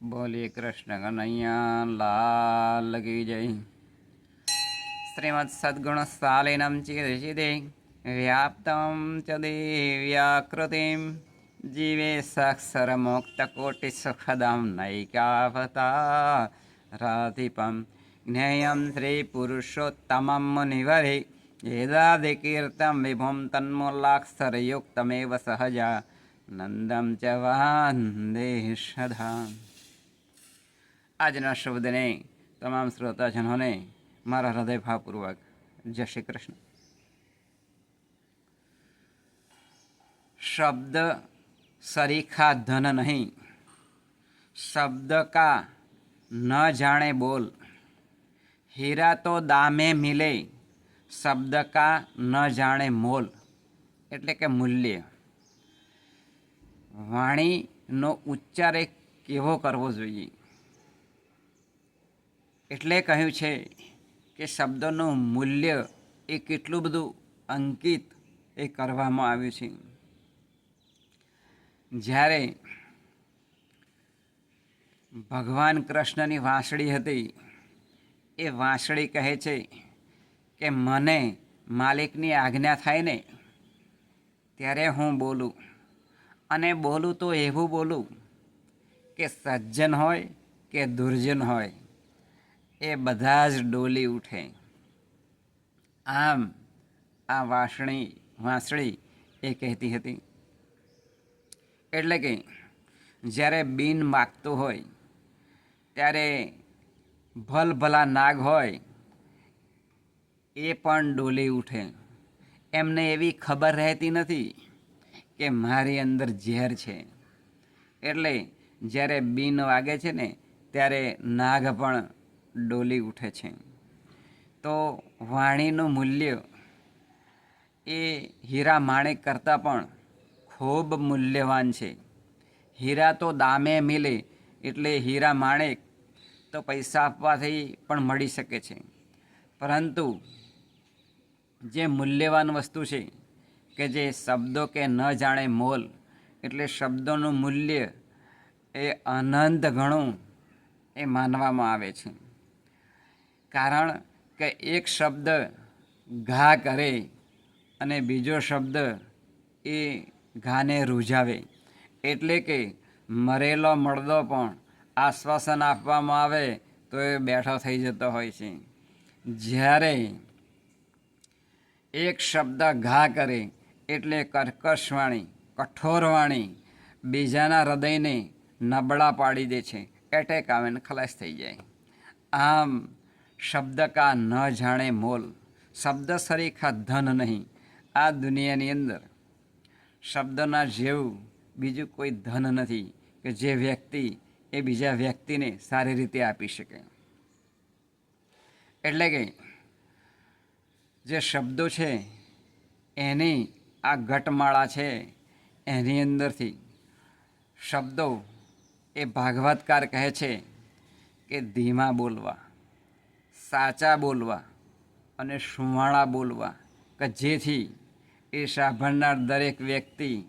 बोले कृष्ण कन्हैया लाल की जय। श्रीमत्सद्गुणस्थालिनं चिदशिदे व्याप्तं च देव्याकृतिं जीवे साक्षरमुक्तकोटिसुखदं नैकावता राधिपं ज्ञेयं श्रीपुरुषोत्तमं मुनिवरि वेदाधिकीर्तं विभुं तन्मूलाक्षरयुक्तमेव सहजा नन्दं च वान्दे આજના શબ્દને તમામ શ્રોતાજનોને મારા હૃદયભાવપૂર્વક જય શ્રી કૃષ્ણ. શબ્દ સરીખા ધન નહીં, શબ્દ કા ન જાણે બોલ, હીરા તો દામે મિલે, શબ્દ કા ન જાણે મોલ, એટલે કે મૂલ્ય. વાણીનો ઉચ્ચાર કેવો કરવો જોઈએ? એટલે કહ્યું છે કે શબ્દનું મૂલ્ય એ કેટલું બધું અંકિત એ કરવામાં આવ્યું છે. જ્યારે ભગવાન કૃષ્ણની વાંસળી હતી, એ વાંસળી કહે છે કે મને માલિકની આજ્ઞા થાય ને, ત્યારે હું બોલું. અને બોલું તો એવું બોલું કે સજ્જન હોય કે દુર્જન હોય. એ બધા જ ડોલી ઉઠે. આમ આ વાસણી વાંસળી એ કહેતી હતી. એટલે કે જ્યારે બિન માગતું હોય, ત્યારે ભલભલા નાગ હોય, એ પણ ડોલી ઉઠે. એમને એવી ખબર રહેતી નથી કે મારી અંદર ઝેર છે. એટલે જ્યારે બીન વાગે છે ને, ત્યારે નાગ પણ ડોલી ઉઠે છે. તો વાણીનું મૂલ્ય એ હીરા માણેક કરતાં પણ ખૂબ મૂલ્યવાન છે. હીરા તો દામે મિલે એટલે હીરા માણેક તો પૈસા આપવાથી પણ મળી શકે છે. પરંતુ જે મૂલ્યવાન વસ્તુ છે કે જે શબ્દો કે ન જાણે મોલ, એટલે શબ્દોનું મૂલ્ય એ અનંત ઘણું એ માનવામાં આવે છે. કારણ કે એક શબ્દ ઘા કરે અને બીજો શબ્દ એ ઘાને રૂઝાવે. એટલે કે મરેલો મળદો પણ આશ્વાસન આપવામાં આવે તો એ બેઠો થઈ જતો હોય છે. જ્યારે એક શબ્દ ઘા કરે એટલે કર્કશવાણી, કઠોરવાણી બીજાના હૃદયને નબળા પાડી દે છે. એટેક આવે ને ખલાસ થઈ જાય. આમ શબ્દ કા ન જાણે મોલ શબ્દ સરીખા ધન નહીં, આ દુનિયાની અંદર. શબ્દના જેવું બીજું કોઈ ધન નથી કે જે વ્યક્તિ એ બીજા વ્યક્તિને સારી રીતે આપી શકે. એટલે કે જે શબ્દો છે, એની આ ઘટમાળા છે, એની અંદરથી શબ્દો એ ભાગવતકાર કહે છે કે ધીમા બોલવા. સાચા બોલવા અને સુવાળા બોલવા કે જેથી એ સાંભળનાર દરેક વ્યક્તિ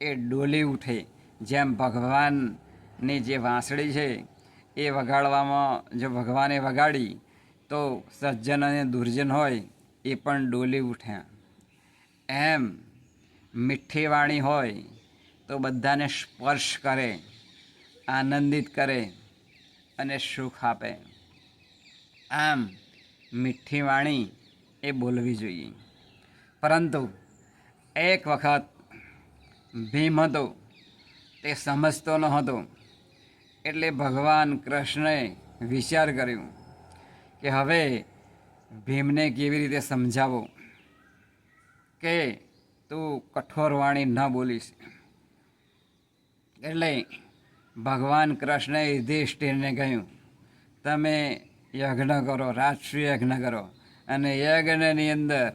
એ ડોલી ઉઠે. જેમ ભગવાનની જે વાંસળી છે, એ વગાડવામાં, જો ભગવાને વગાડી, તો સજ્જન અને દુર્જન હોય, એ પણ ડોલી ઉઠ્યા એમ મીઠી વાણી હોય, તો બધાને સ્પર્શ કરે, આનંદિત કરે અને સુખ આપે. આમ મીઠી વાણી એ બોલવી જોઈએ. પરંતુ એક વખત ભીમ હતો, તે સમજતો ન હતો એટલે ભગવાન કૃષ્ણએ વિચાર કર્યો કે હવે ભીમને કેવી રીતે સમજાવો કે તું કઠોર વાણી ન બોલીશ. એટલે ભગવાન કૃષ્ણએ યુધિષ્ઠિરને કહ્યું, તમે યજ્ઞ કરો રાષ્ટ્રીય યજ્ઞ કરો અને યજ્ઞની અંદર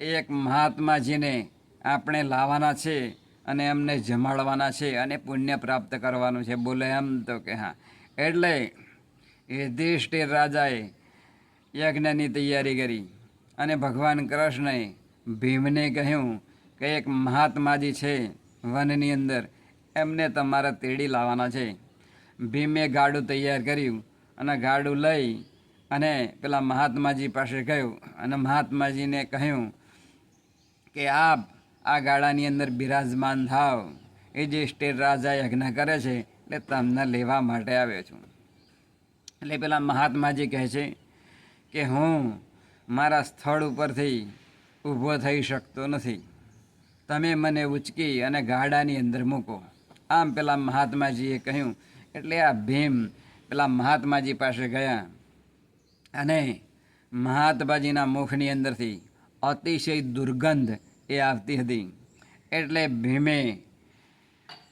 એક મહાત્માજીને આપણે લાવવાના છે અને એમને જમાડવાના છે અને પુણ્ય પ્રાપ્ત કરવાનું છે. બોલે એમ તો કે હા. એટલે યુધિષ્ઠિર રાજાએ યજ્ઞની તૈયારી કરી અને ભગવાન કૃષ્ણએ ભીમને કહ્યું કે એક મહાત્માજી છે વનની અંદર, એમને તમારે તેડી લાવવાના છે. ભીમે ગાડું તૈયાર કર્યું અને ગાડું લઈ અને પેલા મહાત્માજી પાસે ગયું અને મહાત્માજીને કહ્યું કે, આપ આ ગાડાની અંદર બિરાજમાન થાવ. એ જે સ્ટેટ રાજા યજ્ઞ કરે છે, એટલે તમને લેવા માટે આવ્યો છું. એટલે પેલા મહાત્માજી કહે છે કે, હું મારા સ્થળ ઉપરથી ઊભો થઈ શકતો નથી. તમે મને ઉચકી અને ગાડાની અંદર મૂકો. આમ પેલા મહાત્માજીએ કહ્યું, એટલે આ ભીમ પેલા મહાત્માજી પાસે ગયા અને મહાત્માજીના મુખની અંદરથી અતિશય દુર્ગંધ એ આવતી હતી. એટલે ભીમે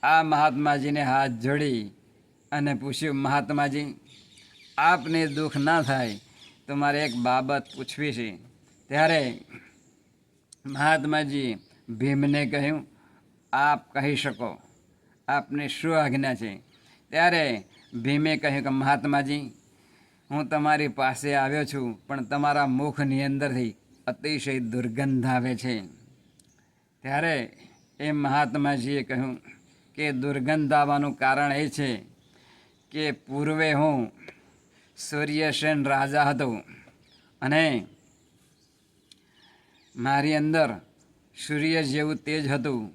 આ મહાત્માજીને હાથ જોડી અને પૂછ્યું, મહાત્માજી, આપને દુઃખ ના થાય તો મારે એક બાબત પૂછવી છે. ત્યારે મહાત્માજી ભીમને કહ્યું, આપ કહી શકો, આપને શું આજ્ઞા છે? ત્યારે ભીમે કહ્યું કે, મહાત્માજી, હું તમારી પાસે આવ્યો છું, પણ તમારા મુખની અંદરથી અતિશય દુર્ગંધ આવે છે. ત્યારે એ મહાત્માજીએ કહ્યું કે, દુર્ગંધ આવવાનું કારણ એ છે કે પૂર્વે હું સૂર્યસેન રાજા હતો અને મારી અંદર સૂર્ય જેવું તેજ હતું.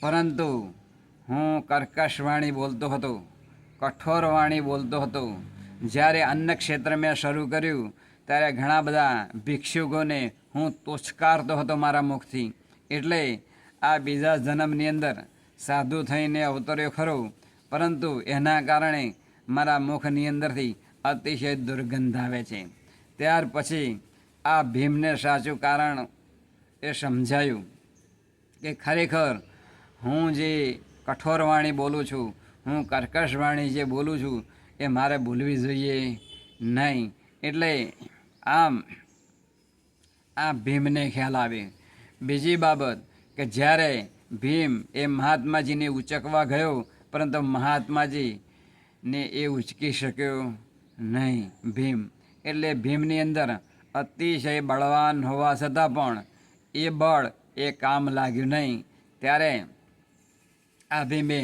પરંતુ હું કર્કશવાણી બોલતો હતો. કઠોર વાણી બોલતો હતો. જ્યારે અન્ન ક્ષેત્ર મેં શરૂ કર્યું, ત્યારે ઘણા બધા ભિક્ષુકોને હું તોચકારતો હતો મારા મુખથી. એટલે આ બીજા જન્મની અંદર સાધુ થઈને અવતર્યો ખરો, પરંતુ એના કારણે મારા મુખની અંદરથી અતિશય દુર્ગંધ આવે છે. ત્યાર પછી આ ભીમને સાચું કારણ એ સમજાયું કે ખરેખર હું જે કઠોર વાણી બોલું છું હું કર્કશ વાણી જે બોલું છું, એ મારે ભૂલવી જોઈએ નહીં. એટલે આમ, આ ભીમને ખ્યાલ આવે. બીજી બાબત કે જ્યારે ભીમ એ મહાત્માજીને ઉચકવા ગયો, પરંતુ મહાત્માજી ને એ ઉચકી શક્યો નહીં ભીમ. એટલે ભીમની અંદર અતિશય બળવાન હોવા છતાં પણ એ બળ એ કામ લાગ્યું નહીં. ત્યારે આ ભીમે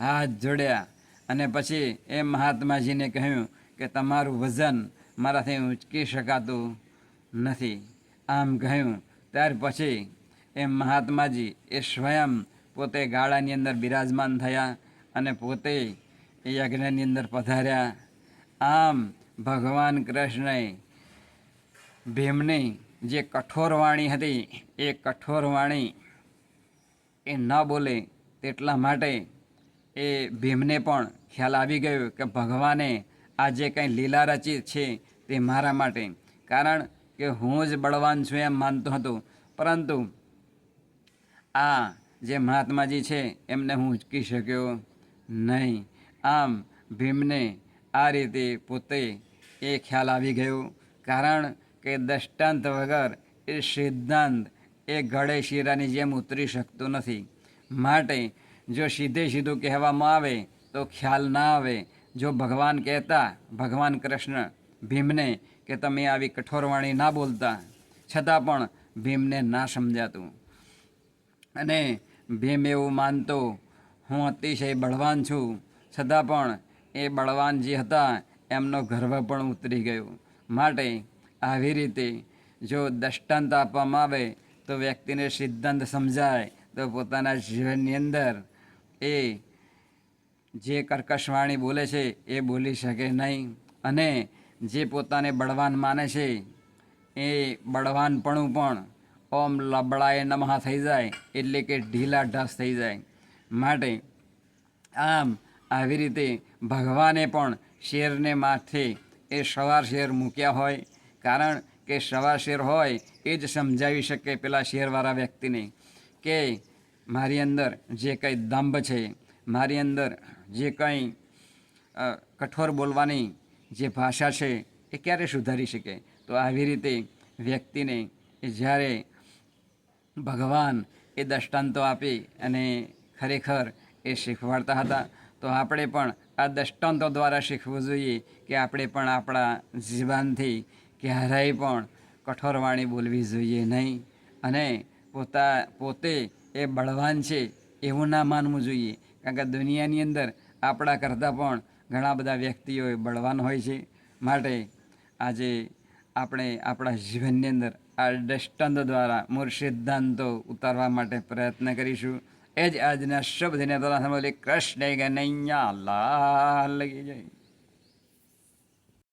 હાથ જોડ્યા. અને પછી એ મહાત્માજીને કહ્યું કે તમારું વજન મારાથી ઉંચકી શકાતું નથી. આમ કહ્યું. ત્યાર પછી એ મહાત્માજી એ સ્વયં પોતે ગાળાની અંદર બિરાજમાન થયા અને પોતે એ યજ્ઞની અંદર પધાર્યા. આમ ભગવાન કૃષ્ણએ ભીમની જે કઠોર વાણી હતી, એ કઠોર વાણી એ ન બોલે તેટલા માટે એ ભીમને પણ ખ્યાલ આવી ગયો કે ભગવાને આ જે કંઈ લીલા રચિત છે તે મારા માટે. કારણ કે હું જ બળવાન છું એમ માનતો હતો. પરંતુ આ જે મહાત્માજી છે એમને હું ઉચકી શક્યો નહીં. આમ ભીમને આ રીતે પોતે એ ખ્યાલ આવી ગયો. કારણ કે દષ્ટાંત વગર એ સિદ્ધાંત એ ગળે શીરાની જેમ ઉતરી શકતો નથી. માટે જો સીધે સીધું કહેવામાં આવે, તો ખ્યાલ ના આવે. જો ભગવાન કહેતા, ભગવાન કૃષ્ણ, ભીમને કે તમે આવી કઠોર વાણી ના બોલતા, છતાં પણ ભીમને ના સમજાતું. અને ભીમ એવું માનતો, હું અતિશય બળવાન છું. છતાં પણ એ બળવાન જે હતા, એમનો ગર્વ પણ ઉતરી ગયો. માટે આવી રીતે જો દષ્ટાંત આપવામાં આવે, તો વ્યક્તિને સિદ્ધાંત સમજાય, તો પોતાના જીવનની અંદર એ જે કર્કશવાણી બોલે છે, એ બોલી શકે નહીં. અને જે પોતાને બળવાન માને છે, એ બળવાનપણું પણ ઓમ લબડાએ નમહા થઈ જાય, એટલે કે ઢીલા ઢસ થઈ જાય. માટે આમ આવી રીતે ભગવાને પણ શેરને માથે એ સવાર શેર મૂક્યા હોય, કારણ કે સવાર શેર હોય એ જ સમજાવી શકે પેલા શેરવાળા વ્યક્તિને કે મારી અંદર જે કંઈ દંભ છે, મારી અંદર જે કંઈ કઠોર બોલવાની જે ભાષા છે, એ ક્યારે સુધારી શકે? તો આવી રીતે વ્યક્તિને એ જ્યારે ભગવાન એ દૃષ્ટાંતો આપી અને ખરેખર એ શીખવાડતા હતા, તો આપણે પણ આ દૃષ્ટાંતો દ્વારા શીખવું જોઈએ કે આપણે પણ આપણા જીવનથી ક્યારેય પણ કઠોર વાણી બોલવી જોઈએ નહીં. અને પોતા, પોતે એ બળવાન છે, એવું ના માનવું જોઈએ. કારણ કે દુનિયાની અંદર આપણા કરતાં પણ ઘણા બધા વ્યક્તિઓ બળવાન હોય છે. માટે આજે આપણે આપણા જીવનની અંદર આ દ્રષ્ટાંત દ્વારા મૂળ સિદ્ધાંતો ઉતારવા માટે પ્રયત્ન કરીશું. એ જ આજના શબ્દને તો બોલે કૃષ્ણ ગનૈયા લાલ લગી જાય